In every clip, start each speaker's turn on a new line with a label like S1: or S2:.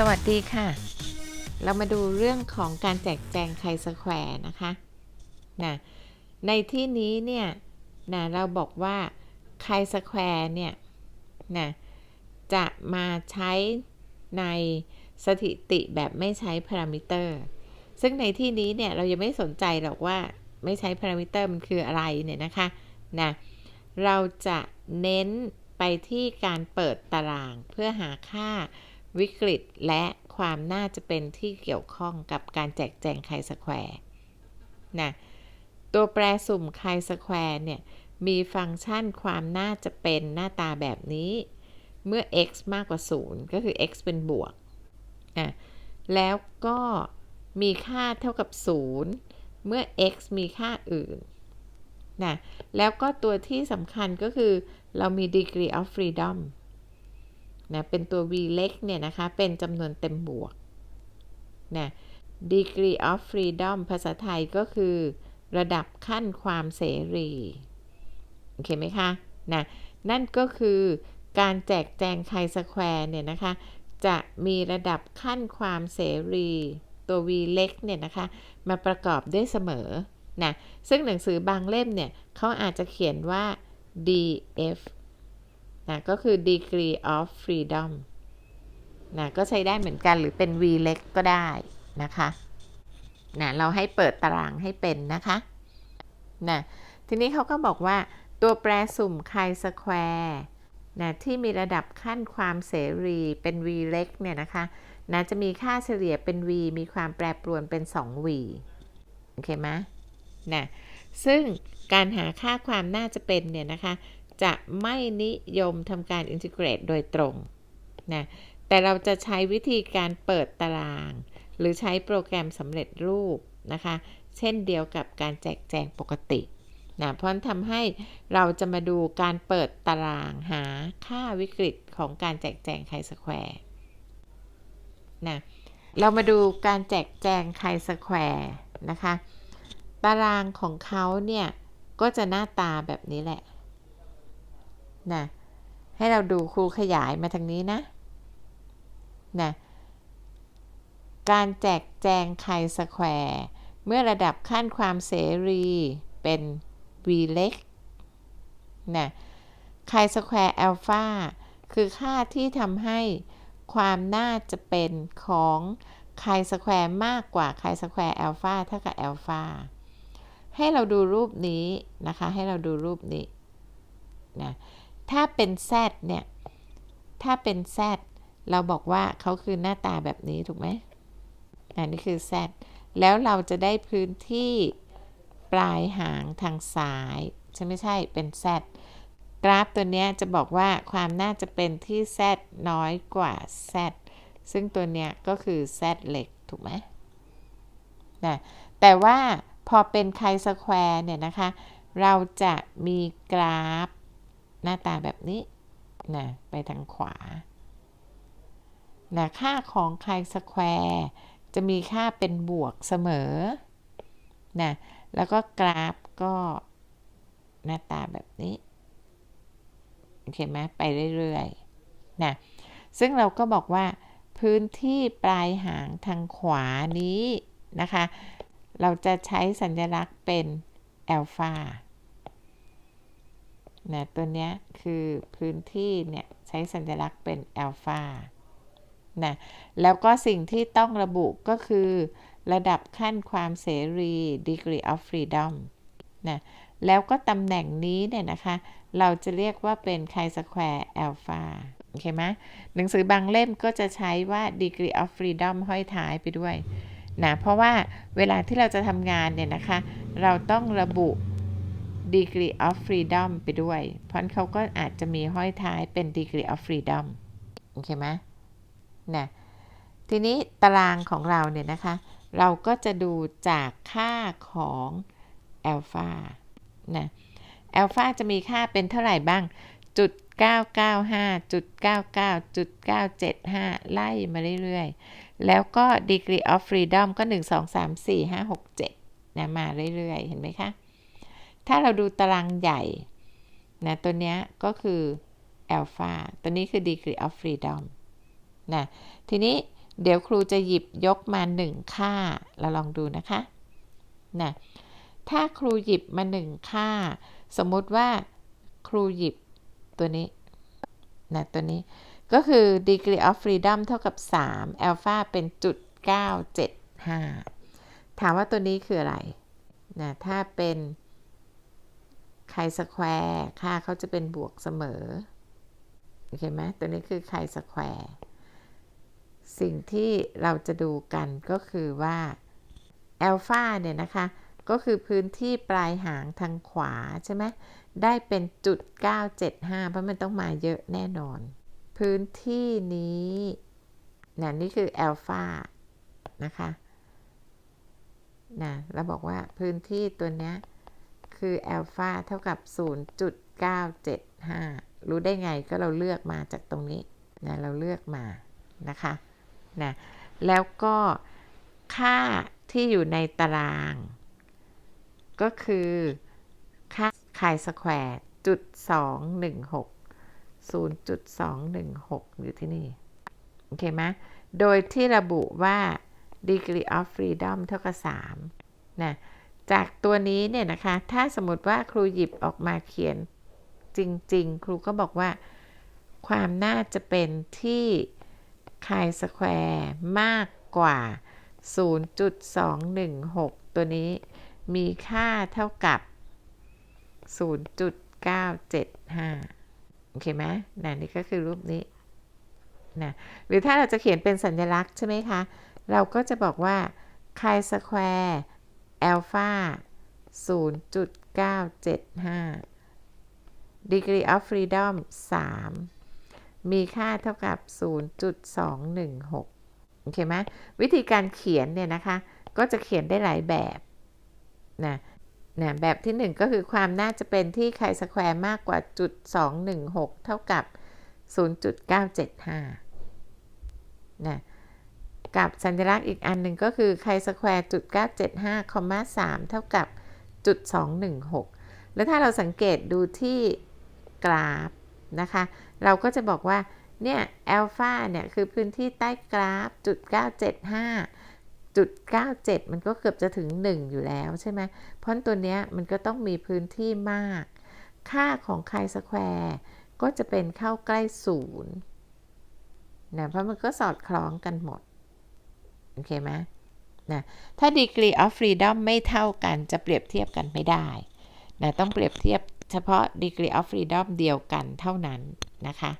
S1: สวัสดีค่ะ เรามาดูเรื่องของการแจกแจงไคสแควร์นะคะนะในที่นี้เนี่ยนะเราบอกว่าไคสแควร์เนี่ยนะจะมาใช้ในสถิติแบบไม่ใช้พารามิเตอร์ ซึ่งในที่นี้เนี่ยเรายังไม่สนใจหรอกว่าไม่ใช้พารามิเตอร์มันคืออะไรเนี่ยนะคะนะเราจะเน้นไปที่การเปิดตารางเพื่อหาค่า วิกฤตและความน่าจะเป็นที่เกี่ยวข้องกับการแจกแจงไคสแควร์นะตัวแปรสุ่มไคสแควร์เนี่ย มีฟังก์ชันความน่าจะเป็นหน้าตาแบบนี้ เมื่อ x มากกว่า 0 ก็คือ x เป็นบวกนะแล้วก็มีค่าเท่ากับ 0 เมื่อ x มีค่าอื่นนะแล้วก็ตัวที่สำคัญก็คือเรามี degree of freedom นะเป็นตัว v เล็กเนี่ยนะคะ เป็นจำนวนเต็มบวกนะ degree of freedom ภาษาไทยก็คือ ระดับขั้นความเสรี โอเคไหมคะนะนั่นก็คือการแจกแจงไคสแควร์เนี่ยนะคะ จะมีระดับขั้นความเสรี ตัว v เล็กเนี่ยนะคะ มาประกอบด้วยเสมอนะซึ่งหนังสือบางเล่มเนี่ยเขาอาจจะเขียนว่า df นะก็คือ degree of freedom นะก็ใช้ได้เหมือนกันหรือเป็น v เล็กก็ได้นะคะนะเราให้เปิดตารางให้เป็นนะคะนะทีนี้เขาก็บอกว่าตัวแปรสุ่มไคสแควร์นะที่มีระดับขั้นความเสรีเป็น v เล็กเนี่ยนะคะนะจะมีค่าเฉลี่ยเป็น v มีความแปรปรวนเป็น 2v โอเคไหมนะซึ่งการหาค่าความน่าจะเป็นเนี่ยนะคะ จะไม่นิยมทำการอินทิเกรตโดยตรงนะแต่เราจะใช้วิธีการเปิดตาราง หรือใช้โปรแกรมสำเร็จรูปนะคะ เช่นเดียวกับการแจกแจงปกตินะเพราะทำให้เราจะมาดูการเปิดตารางหาค่าวิกฤตของการแจกแจงไคสแควร์นะเรามาดูการแจกแจงไคสแควร์นะคะ ตารางของเขาเนี่ย ก็จะหน้าตาแบบนี้แหละ นะให้เราดูครูขยายมาทางนี้นะนะการแจกแจงไคสแควร์เมื่อระดับขั้นความเสรีเป็น v เล็กนะไคสแควร์อัลฟาคือค่าที่ทำให้ความน่าจะเป็นของไคสแควร์มากกว่าไคสแควร์อัลฟาเท่ากับอัลฟาให้เราดูรูปนี้นะคะ ให้เราดูรูปนี้นะ ถ้าเป็น z เนี่ย ถ้าเป็น z เราบอกว่าเขาคือหน้าตาแบบนี้ถูกไหมอันนี้คือ z แล้วเราจะได้พื้นที่ปลายหางทางซ้ายใช่ไม่ใช่เป็น z กราฟตัวนี้จะบอกว่าความน่าจะเป็นที่ z น้อยกว่า z ซึ่งตัวเนี้ยก็คือ z เล็กถูกไหมนะแต่ว่าพอเป็นไคสแควร์เนี่ยนะคะ เราจะมีกราฟ หน้าตาแบบนี้นะไปทางขวานะค่าของไคสแควร์จะมีค่าเป็นบวกเสมอนะแล้วก็กราฟก็หน้าตาแบบนี้โอเคไหมไปเรื่อยๆนะซึ่งเราก็บอกว่าพื้นที่ปลายหางทางขวานี้นะคะ เราจะใช้สัญลักษณ์เป็นอัลฟา นะตัวนี้คือพื้นที่เนี่ยใช้สัญลักษณ์เป็นอัลฟานะแล้วก็สิ่งที่ต้องระบุก็คือระดับขั้นความเสรี degree of freedom นะแล้วก็ตำแหน่งนี้เนี่ยนะคะ เราจะเรียกว่าเป็นไคสแควร์อัลฟาโอเคไหมหนังสือบางเล่มก็จะใช้ว่า degree of freedom ห้อยท้ายไปด้วยนะเพราะว่าเวลาที่เราจะทำงานเนี่ยนะคะ เราต้องระบุ degree of freedom ไปด้วย เพราะเขาก็อาจจะมีห้อยท้ายเป็น degree of freedom โอเคไหมนะทีนี้ตารางของเราเนี่ยนะคะ เราก็จะดูจากค่าของอัลฟานะอัลฟาจะมีค่าเป็นเท่าไหร่บ้างจุด995จุด99จุด975 ไล่มาเรื่อยๆ แล้วก็ degree of freedom ก็ 1 2 3 4 5 6 7นะมาเรื่อยๆ เห็นไหมคะ ถ้าเราดูตารางใหญ่นะตัวนี้ก็คือ alpha ตัวนี้คือ degree of freedom นะทีนี้เดี๋ยวครูจะหยิบยกมาหนึ่งค่า เราลองดูนะคะนะถ้าครูหยิบมาหนึ่งค่า สมมุติว่าครูหยิบตัวนี้นะตัวนี้ก็คือ degree of freedom เท่ากับ 3 alpha เป็นจุด 975 ถามว่าตัวนี้คืออะไรนะถ้าเป็น ไคสแควร์ค่าเขาจะเป็นบวกเสมอ โอเคไหมตัวนี้คือไคสแควร์สิ่งที่เราจะดูกันก็คือว่าอัลฟาเนี่ยนะคะ ก็คือพื้นที่ปลายหางทางขวาใช่ไหมได้เป็นจุด 975 เพราะมันต้องมาเยอะแน่นอน พื้นที่นี้นะนี่คืออัลฟานะคะนะเราบอกว่าพื้นที่ตัวเนี้ย คือแอลฟาเท่ากับ 0.975 รู้ได้ไงก็เราเลือกมาจากตรงนี้นะเราเลือกมานะคะนะแล้วก็ค่าที่อยู่ในตาราง ก็คือค่าคายสแควร์จุดสองหนึ่งหกศูนย์จุดสองหนึ่งหกอยู่ที่นี่ โอเคไหมโดยที่ระบุว่า degree of freedom เท่ากับ3นะ จากตัวนี้เนี่ยนะคะ ถ้าสมมติว่าครูหยิบออกมาเขียนจริง ๆ ครูก็บอกว่า ความน่าจะเป็นที่คายสแควร์มากกว่า 0.216 ตัวนี้มีค่าเท่ากับ 0.975 โอเคไหมนะนี่ก็คือรูปนี้นะหรือถ้าเราจะเขียนเป็นสัญลักษณ์ใช่ไหมคะ เราก็จะบอกว่าคายสแควร์ อัลฟา0.975 degree of freedom 3 มีค่าเท่ากับ 0.216 โอเคไหมวิธีการเขียนเนี่ยนะคะ ก็จะเขียนได้หลายแบบนะนะแบบที่ 1 ก็คือความน่าจะเป็นที่ไคสแควร์มากกว่าจุด216 เท่ากับ 0.975นะ กับสัญลักษณ์อีกอันหนึ่งก็คือไคสแควร์จุด975คอมมา3เท่ากับจุด216 แล้วถ้าเราสังเกตดูที่กราฟนะคะ เราก็จะบอกว่า เนี่ยอัลฟาเนี่ย คือพื้นที่ใต้กราฟจุด975จุด97 มันก็เกือบจะถึง 1 อยู่แล้วใช่ไหมเพราะตัวเนี้ยมันก็ต้องมีพื้นที่มาก ค่าของไคสแควร์ก็จะเป็นเข้าใกล้ศูนย์นะเพราะมันก็สอดคล้องกันหมด โอเคไหมนะถ้า degree of freedom ไม่เท่ากันจะเปรียบเทียบกันไม่ได้นะต้องเปรียบเทียบเฉพาะ degree of freedom เดียวกันเท่านั้นนะคะ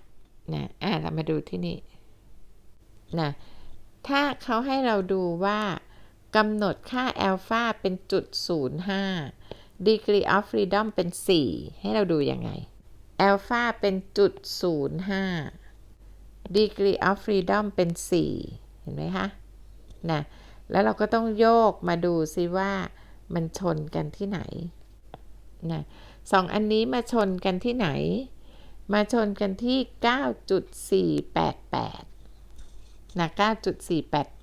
S1: นะอะเรามาดูที่นี่นะถ้าเขาให้เราดูว่ากำหนดค่า alpha เป็นจุด05 degree of freedom เป็น 4 ให้เราดูยังไง alpha เป็นจุด05 degree of freedom เป็น 4 เห็นไหมคะ นะแล้วเราก็ต้องโยกมาดูซิว่ามันชนกันที่ไหนนะสองอันนี้มาชนกันที่ไหน มาชนกันที่ 9.488นะ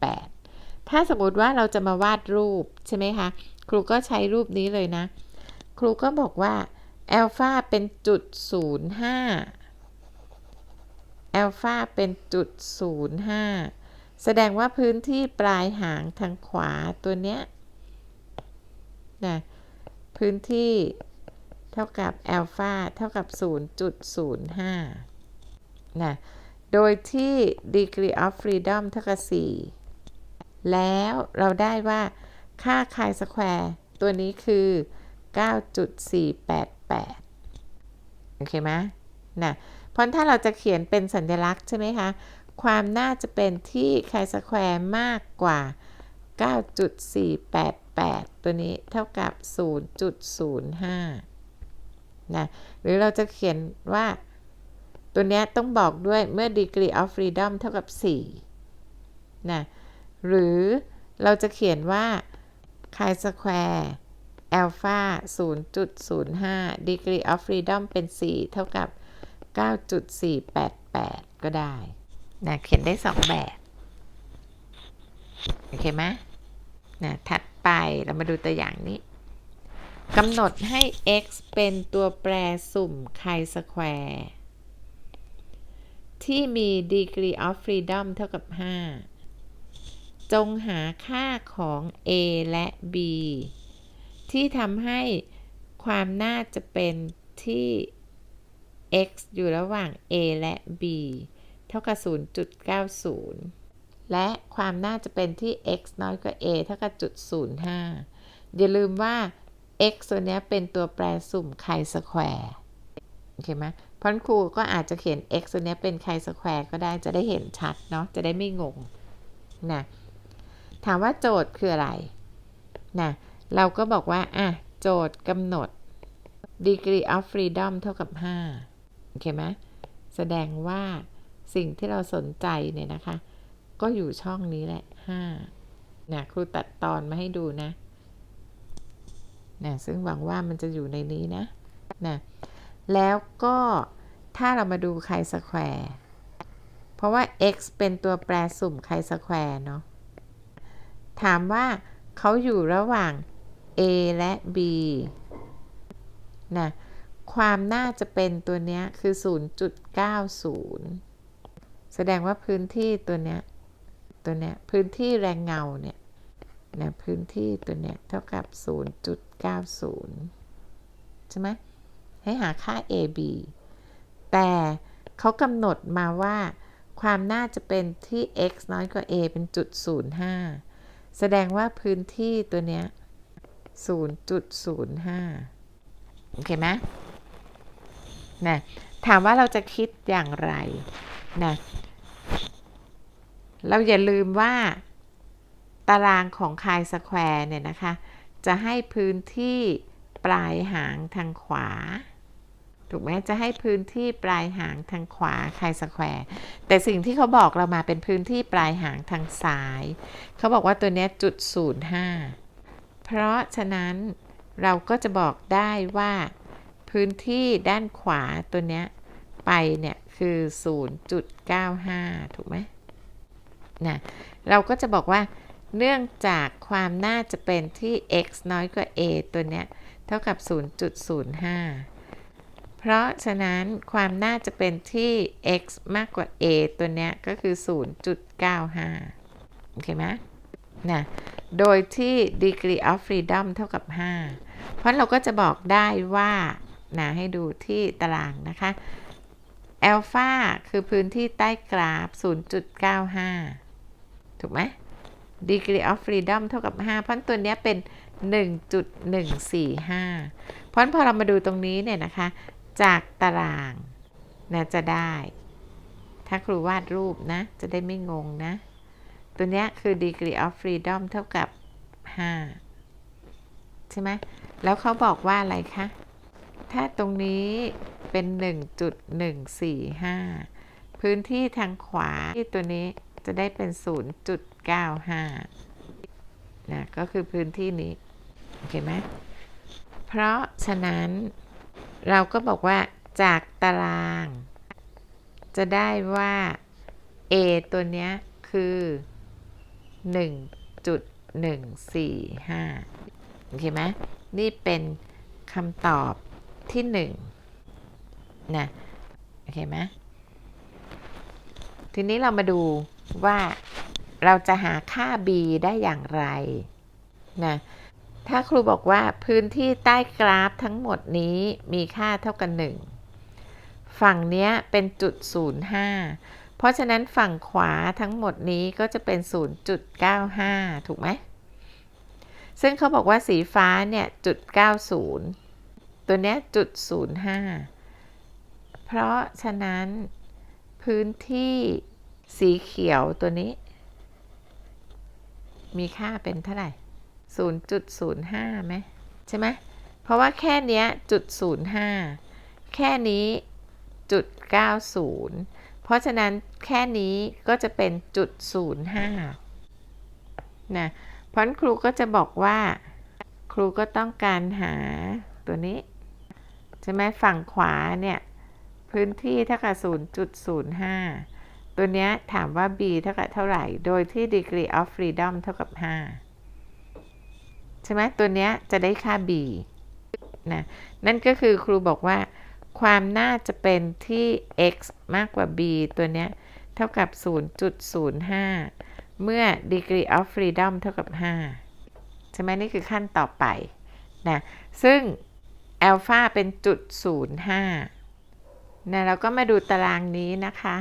S1: 9.488 ถ้าสมมติว่าเราจะมาวาดรูปใช่ไหมคะ ครูก็ใช้รูปนี้เลยนะ ครูก็บอกว่าอัลฟาเป็นจุด05อัลฟาเป็นจุด05 แสดงว่าพื้นที่ปลายหางทางขวาตัวเนี้ยนะพื้นที่เท่ากับอัลฟาเท่ากับ 0.05นะโดยที่ degree of freedom เท่ากับ 4 แล้วเราได้ว่าค่าคายสแควร์ตัวนี้คือ 9.488 โอเคไหมนะเพราะถ้าเราจะเขียนเป็นสัญลักษณ์ใช่ไหมคะ ความน่าจะเป็นที่คายสแควร์มากกว่า 9.488 ตัวนี้เท่ากับ 0.05 นะ หรือเราจะเขียนว่า ตัวนี้ต้องบอกด้วยเมื่อ degree of freedom เท่ากับ 4 นะ หรือเราจะเขียนว่า chi square alpha 0.05 degree of freedom เป็น 4 เท่ากับ 9.488 ก็ได้ นะเขียนได้2แบบ โอเคไหมนะถัดไปเรามาดูตัวอย่างนี้กำหนดให้ x เป็นตัวแปรสุ่มไคสแควร์ที่มี degree of freedom เท่ากับ 5 จงหาค่าของ a และ b ที่ทำให้ความน่าจะเป็นที่ x อยู่ระหว่าง a และ b ท่ากับ 0.90 และความน่าจะเป็นที่ x น้อยกว่า a เท่ากับจุด05 อย่าลืมว่า x ตัวนี้เป็นตัวแปรสุ่มไคสแควร์โอเคไหมพราะฉะนั้นครูก็อาจจะเขียน x ตัวนี้เป็นไคสแควร์ก็ได้จะได้เห็นชัดเนาะจะได้ไม่งงนะถามว่าโจทย์คืออะไรนะเราก็บอกว่า อะ โจทย์กำหนด degree of freedom เท่ากับ 5 โอเคไหมแสดงว่า สิ่งที่เราสนใจเนี่ยนะคะ ก็อยู่ช่องนี้แหละ5นะครูตัดตอนมาให้ดูนะนะซึ่งหวังว่ามันจะอยู่ในนี้นะนะแล้วก็ถ้าเรามาดูไคสแควร์เพราะว่า x เป็นตัวแปรสุ่มไคสแควร์เนาะถามว่าเขาอยู่ระหว่าง a และ b นะความน่าจะเป็นตัวเนี้ยคือ 0.90 แสดงว่าพื้นที่ตัวเนี้ยตัวเนี้ยพื้นที่แรงเงาเนี่ยนะพื้นที่ตัวเนี้ยเท่ากับ 0.90 ใช่ไหมให้หาค่า AB แต่เขากำหนดมาว่าความน่าจะเป็นที่ x น้อยกว่า a เป็นจุด05 แสดงว่าพื้นที่ตัวเนี้ย0.05 โอเคไหมนะถามว่าเราจะคิดอย่างไร นะเราอย่าลืมว่า ตารางของคายสแควร์เนี่ยนะคะ จะให้พื้นที่ปลายหางทางขวา ถูกไหมจะให้พื้นที่ปลายหางทางขวาคายสแควร์แต่สิ่งที่เขาบอกเรามาเป็นพื้นที่ปลายหางทางซ้าย เขาบอกว่าตัวนี้จุด05เพราะฉะนั้นเราก็จะบอกได้ว่า พื้นที่ด้านขวาตัวเนี้ย ไปเนี่ยคือ 0.95 ถูกไหมนะเราก็จะบอกว่าเนื่องจากความน่าจะเป็นที่ x น้อยกว่า a ตัวเนี้ย เท่ากับ 0.05 เพราะฉะนั้นความน่าจะเป็นที่ x มากกว่า a ตัวเนี้ย ก็คือ 0.95 โอเคไหมนะโดยที่ degree of freedom เท่ากับ 5 เพราะเราก็จะบอกได้ว่านะให้ดูที่ตารางนะคะ อัลฟาคือพื้นที่ใต้กราฟ 0.95 ถูกไหม degree of freedom เท่ากับ 5 เพราะตัวนี้เป็น 1.145 เพราะพอเรามาดูตรงนี้เนี่ยนะคะ จากตารางนะจะได้ ถ้าครูวาดรูปนะ จะได้ไม่งงนะ ตัวนี้คือ degree of freedom เท่ากับ 5 ใช่ไหม แล้วเขาบอกว่าอะไรคะ ถ้าตรงนี้เป็น 1.145 พื้นที่ทางขวาที่ตัวนี้จะได้เป็น 0.95นะก็คือพื้นที่นี้ โอเคไหมเพราะฉะนั้นเราก็บอกว่าจากตาราง จะได้ว่า A ตัวนี้คือ 1.145 โอเคไหมนี่เป็นคำตอบ ที่1นะโอเคไหมทีนี้เรามาดูว่าเราจะหาค่า b ได้อย่างไรนะถ้าครูบอกว่าพื้นที่ใต้กราฟทั้งหมดนี้มีค่าเท่ากัน 1 ฝั่งเนี้ยเป็นจุด 05 เพราะฉะนั้นฝั่งขวาทั้งหมดนี้ก็จะเป็น 0.95 ถูกไหม ซึ่งเขาบอกว่าสีฟ้าเนี่ยจุด 90 ตัวนี้จุด05เพราะฉะนั้นพื้นที่สีเขียวตัวนี้ มีค่าเป็นเท่าไหร่0.05ไหมใช่ไหมเพราะว่าแค่นี้จุด05แค่นี้จุด90เพราะฉะนั้นแค่นี้ก็จะเป็นจุด05นะเพราะครูก็จะบอกว่า ครูก็ต้องการหาตัวนี้ ใช่ไหมฝั่งขวาเนี่ย พื้นที่เท่ากับ 0.05 ตัวเนี้ยถามว่า b เท่ากับเท่าไหร่ โดยที่ degree of freedom เท่ากับ 5 ใช่ไหมตัวเนี้ยจะได้ค่า b นะนั่นก็คือครูบอกว่า ความน่าจะเป็นที่ x มากกว่า b ตัวเนี้ยเท่ากับ 0.05 เมื่อ degree of freedom เท่ากับ 5 ใช่ไหมนี่คือขั้นต่อไปนะซึ่ง alpha เป็นจุด05นะเราก็มาดูตารางนี้นะคะ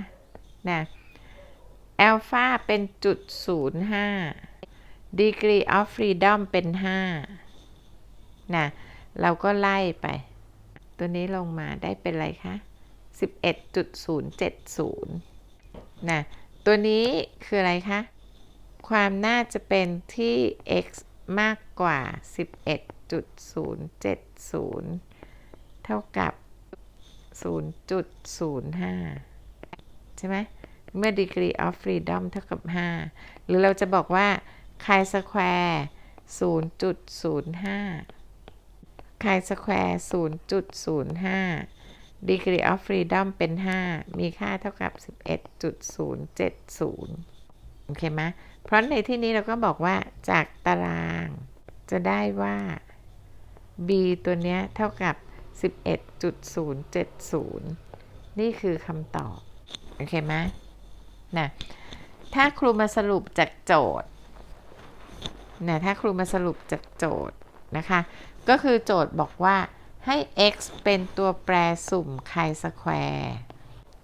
S1: นะ alpha เป็นจุด05 degree of freedom เป็น5นะเราก็ไล่ไป ตัวนี้ลงมาได้เป็นอะไรคะ 11.070 นะ ตัวนี้คืออะไรคะ ความน่าจะเป็นที่ x มากกว่า 11.070 เท่ากับ 0.05 ใช่ไหม เมื่อ degree of freedom เท่ากับ 5 หรือเราจะบอกว่า chi square 0.05 chi square 0.05 degree of freedom เป็น 5 มีค่าเท่ากับ 11.070 โอเคไหมเพราะในที่นี้เราก็บอกว่าจากตารางจะได้ว่า b ตัวเนี้ยเท่ากับ 11.070 นี่คือคำตอบ โอเคไหมนะถ้าครูมาสรุปจากโจทย์นะถ้าครูมาสรุปจากโจทย์นะคะ ก็คือโจทย์บอกว่าให้ x เป็นตัวแปรสุ่ม chi square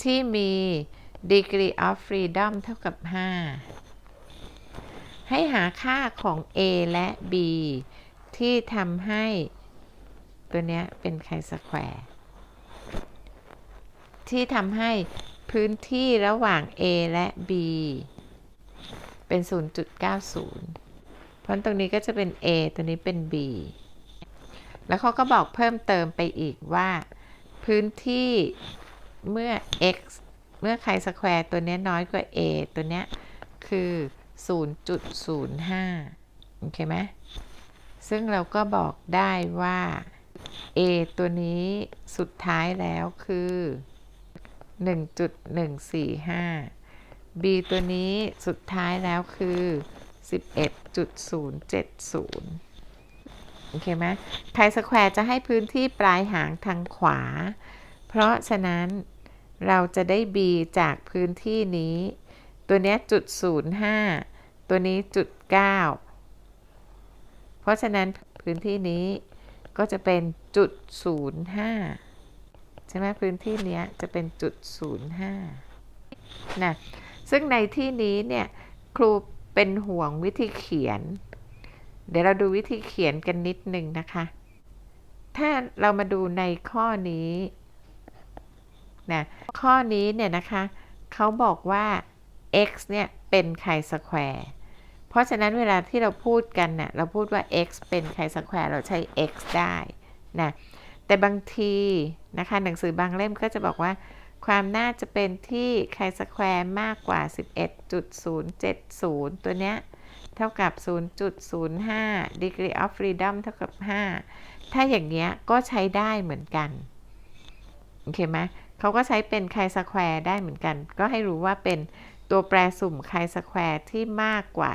S1: ที่มี degree of freedom เท่ากับ 5 ให้หาค่าของ a และ b ที่ทำให้ ตัวนี้เป็น chi square ที่ทำให้พื้นที่ระหว่าง a และ b เป็น 0.90 เพราะตรงนี้ก็จะเป็น a ตัวนี้เป็น b แล้วเขาก็บอกเพิ่มเติมไปอีกว่า พื้นที่เมื่อ x เมื่อ chi square ตัวนี้น้อยกว่า a ตัวนี้คือ 0.05 โอเคไหมซึ่งเราก็บอกได้ว่า a ตัวนี้สุดท้ายแล้วคือ 1.145 b ตัวนี้สุดท้ายแล้วคือ 11.070 โอเคไหมไทสแควร์จะให้พื้นที่ปลายหางทางขวา เพราะฉะนั้นเราจะได้ b จากพื้นที่นี้ ตัวนี้จุด05 ตัวนี้จุด9เพราะฉะนั้นพื้นที่นี้ ก็จะเป็นจุด05ใช่ไหมพื้นที่เนี้ยจะเป็นจุด05นะซึ่งในที่นี้เนี่ยครูเป็นห่วงวิธีเขียน เดี๋ยวเราดูวิธีเขียนกันนิดนึงนะคะ ถ้าเรามาดูในข้อนี้นะข้อนี้เนี่ยนะคะเขาบอกว่า x เนี่ยเป็นไคสแควร์ เพราะฉะนั้นเวลาที่เราพูดกันนะ่ยเราพูดว่า x เป็นไคสแควร์เราใช้ x ได้นะแต่บางทีนะคะหนังสือบางเล่มก็จะบอกว่า ความน่าจะเป็นที่ไคสแควร์มากกว่า 11.070 ตัวเนี้ยเท่ากับ 0.05 degree of freedom เท่ากับ 5 ถ้าอย่างเงี้ยก็ใช้ได้เหมือนกัน โอเคไหมเขาก็ใช้เป็นไคสแควร์ได้เหมือนกัน ก็ให้รู้ว่าเป็น ตัวแปรสุ่มไคสแควร์ที่มากกว่า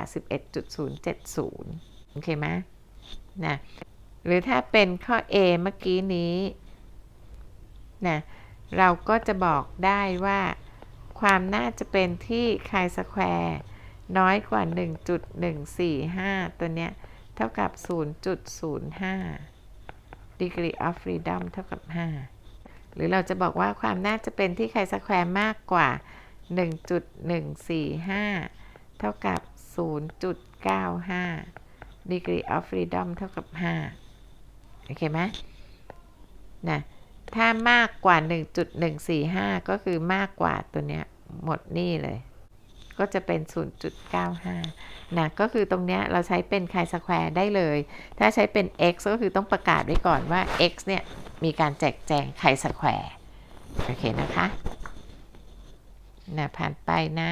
S1: 11.070 โอเคไหมนะหรือถ้าเป็นข้อ A เมื่อกี้นี้นะเราก็จะบอกได้ว่า ความน่าจะเป็นที่ไคสแควร์น้อยกว่า 1.145 ตัวเนี้ย เท่ากับ 0.05 degree of freedom เท่ากับ 5 หรือเราจะบอกว่าความน่าจะเป็นที่ไคสแควร์มากกว่า 1.145 เท่ากับ 0.95 degree of freedom เท่ากับ 5 โอเคไหมนะถ้ามากกว่า 1.145 ก็คือมากกว่าตัวเนี้ย หมดนี่เลย ก็จะเป็น 0.95 นะ ก็คือตรงเนี้ยเราใช้เป็นไคสแควร์ได้เลย ถ้าใช้เป็น x ก็คือต้องประกาศไว้ก่อนว่า x เนี่ย มีการแจกแจงไคสแควร์ โอเคนะคะ นะผ่านไปนะ